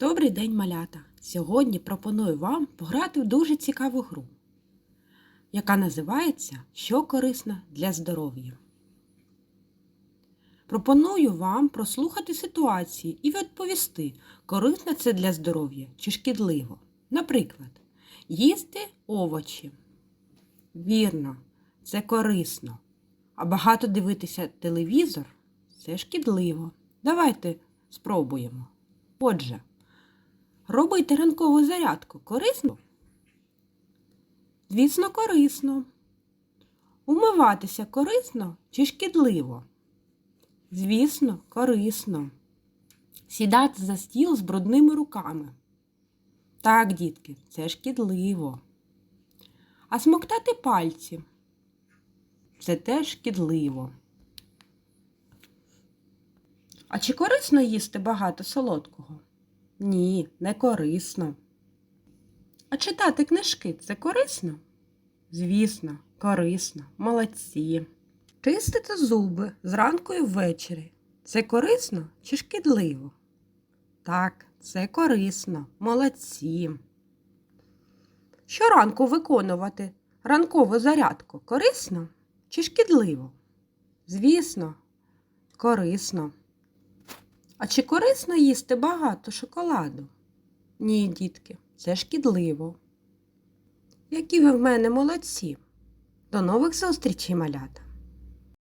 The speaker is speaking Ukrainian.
Добрий день, малята! Сьогодні пропоную вам пограти в дуже цікаву гру, яка називається Що корисно для здоров'я. Пропоную вам прослухати ситуації і відповісти, корисно це для здоров'я чи шкідливо. Наприклад, їсти овочі. Вірно, це корисно. А багато дивитися телевізор це шкідливо. Давайте спробуємо. Отже, робити ранкову зарядку корисно? Звісно, корисно. Умиватися корисно чи шкідливо? Звісно, корисно. Сідати за стіл з брудними руками. Так, дітки, це шкідливо. А смоктати пальці це теж шкідливо. А чи корисно їсти багато солодкого? Ні, не корисно. А читати книжки це корисно? Звісно, корисно, молодці. Чистити зуби зранку і ввечері. Це корисно чи шкідливо? Так, це корисно, молодці. Щоранку виконувати ранкову зарядку корисно чи шкідливо? Звісно, корисно. А чи корисно їсти багато шоколаду? Ні, дітки, це шкідливо. Які ви в мене молодці. До нових зустрічей, малята!